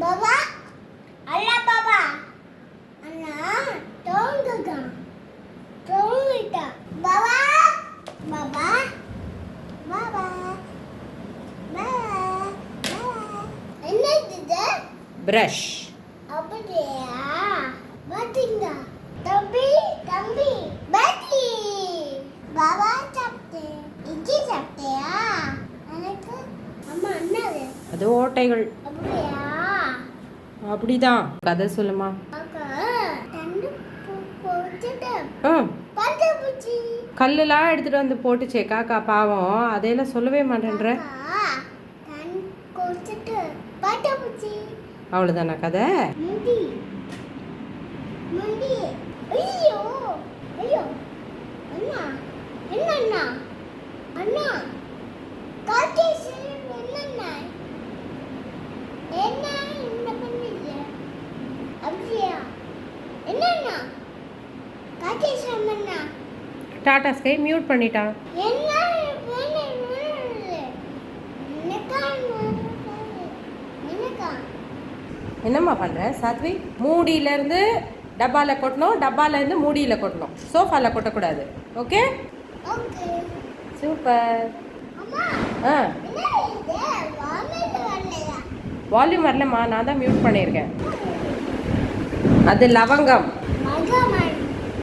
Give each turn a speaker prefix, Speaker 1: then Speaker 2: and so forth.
Speaker 1: பாபா? அல்ல பாபா. அண்ணா தோங்குங்க தோங்கிட்டா. பாபா? பாபா? பாபா? என்ன இது?
Speaker 2: ப்ரஷ்
Speaker 1: அப்படியா? பாத்தீங்க தம்பி தம்பி. பாட்டி. பாபா சாப்பிட்டு இட்லி சாப்பிட்டியா? எனக்கு அம்மா என்னது
Speaker 2: அது ஓட்டைகள்.
Speaker 1: அப்படியா?
Speaker 2: அப்படிதான். கதை சொல்லுமா. கல்லுலாம் எடுத்துட்டு வந்து போட்டுச்சே காக்கா பாவம். அதையெல்லாம் சொல்லவே மாட்டேன்ற? அவ்வளோதானா கதை?
Speaker 1: அண்ணா என்ன அண்ணா? அண்ணா
Speaker 2: டாடா ஸ்கை மியூட் பண்ணிட்டான் என்னம்மா பண்ணுற சாத்வி? மூடியிலேருந்து டப்பாவில் கொட்டணும் டப்பாலேருந்து மூடியில் கொட்டணும். சோஃபாவில் கொட்டக்கூடாது. ஓகே? சூப்பர். ஆ. வால்யூம் வரலம்மா நான் தான் மியூட் பண்ணியிருக்கேன். அது லவங்கம்.